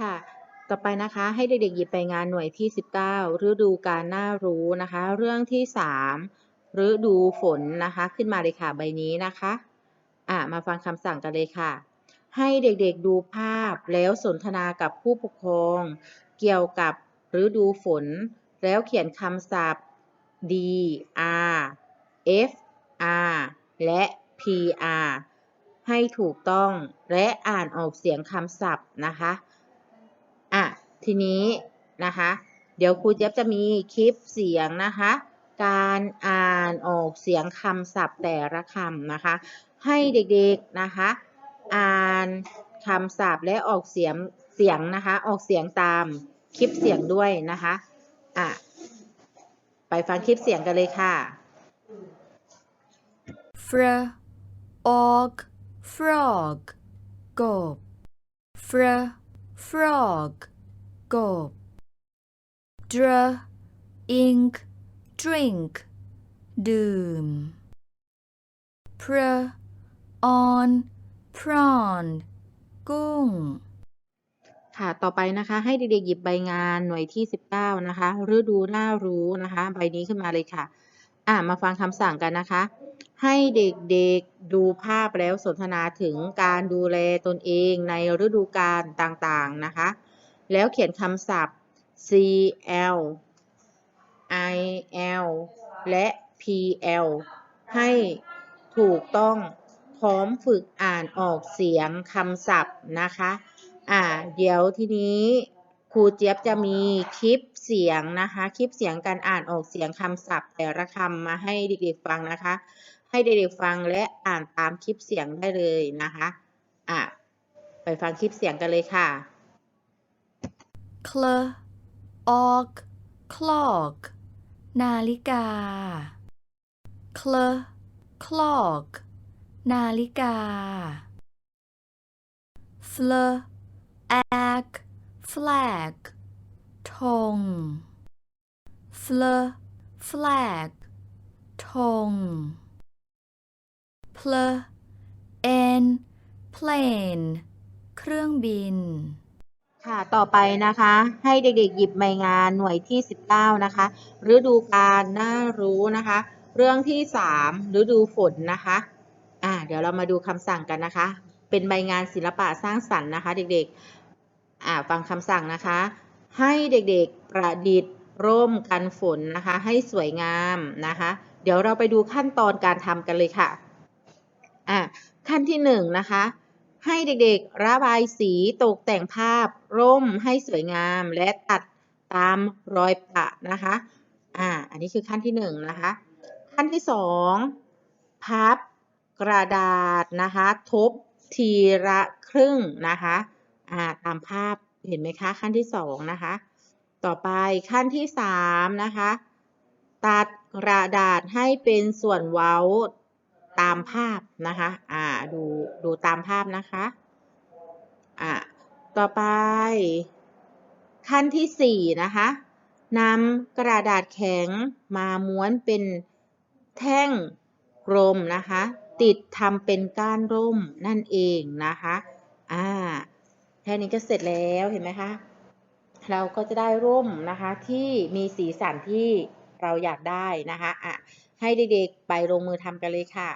ค่ะ ต่อไปนะคะ ให้เด็กๆหยิบไปงานหน่วยที่ 19 ฤดูกาลน่ารู้นะคะ เรื่องที่ 3 ฤดูฝนนะคะ ขึ้นมาเลยค่ะใบนี้นะคะอะมาฟังคำสั่งกันเลยค่ะ ให้เด็กๆดูภาพแล้วสนทนากับผู้ปกครอง เกี่ยวกับฤดูฝน แล้วเขียนคำศัพท์ D R F R และ P R ให้ถูกต้องและอ่านออกเสียงคำศัพท์นะคะ ทีนี้นะคะ เดี๋ยวครูเจี๊ยบจะมีคลิปเสียงนะคะ การอ่านออกเสียงคำศัพท์แต่ละคำนะคะ ให้เด็กๆนะคะ อ่านคำศัพท์และออกเสียงเสียงนะคะ ออกเสียงตามคลิปเสียงด้วยนะคะอะไปฟังคลิปเสียงกันเลยค่ะ fr og frog กบ fr frog กบ dr ink drink ดื่ม pr on prawn กุ้ง ค่ะ ต่อไปนะคะ ให้เด็กๆหยิบใบงานหน่วยที่ 19 นะคะ ฤดูหน่ารู้นะคะ ใบนี้ขึ้นมาเลยค่ะ อ่ามาฟังคำสั่งกันนะคะ ให้เด็กๆดูภาพแล้วสนทนาถึงการดูแลตนเองในฤดูกาลต่างๆนะคะ แล้วเขียนคำศัพท์ CL IL และ PL ให้ถูกต้องพร้อมฝึกอ่านออกเสียงคำศัพท์นะคะ อ่า เดี๋ยวทีนี้ครูเจี๊ยบจะมีคลิปเสียงนะคะ คลิปเสียงการอ่านออกเสียงคำศัพท์ แต่ละคำมาให้เด็กๆฟังนะคะ ให้เด็กๆฟังและอ่านตามคลิปเสียงได้เลยนะคะ อะ ไปฟังคลิปเสียงกันเลยค่ะ cl og clock นาฬิกา cl clock นาฬิกา fl ag flag ธง fl flag ธง pl n plane เครื่องบิน ค่ะ ต่อไปนะคะ ให้เด็กๆ หยิบใบงานหน่วยที่ 19 นะคะ ฤดูกาลน่ารู้นะคะ เรื่องที่ 3 ฤดูฝนนะคะ อ่า เดี๋ยวเรามาดูคำสั่งกันนะคะ เป็นใบงานศิลปะสร้างสรรค์นะคะ เด็กๆ อ่า ฟังคำสั่งนะคะ ให้เด็กๆ ประดิษฐ์ร่มกันฝนนะคะ ให้สวยงามนะคะ เดี๋ยวเราไปดูขั้นตอนการทำกันเลยค่ะ อ่า ขั้นที่หนึ่งนะคะ ให้เด็กๆ ระบายสีตกแต่งภาพ ร่มให้สวยงามและตัดตามรอยปะนะคะ อ่า อันนี้คือขั้นที่หนึ่งนะคะ ขั้นที่สองพับกระดาษนะคะ ทบทีละครึ่งนะคะ อ่า ตามภาพเห็นไหมคะ ขั้นที่สองนะคะ ต่อไปขั้นที่สามนะคะ ตัดกระดาษให้เป็นส่วนเว้าตามภาพนะคะ อ่า ดู ดูตามภาพนะคะ อ่าต่อไป ขั้นที่สี่นะคะนำกระดาษแข็งมาม้วนเป็นแท่งกลมนะคะ ติดทำเป็นก้านร่มนั่นเองนะคะ อ่า แค่นี้ก็เสร็จแล้วเห็นไหมคะ เราก็จะได้ร่มนะคะที่มีสีสันที่เราอยากได้นะคะ อะ ให้เด็กๆไปลงมือทำกันเลยค่ะ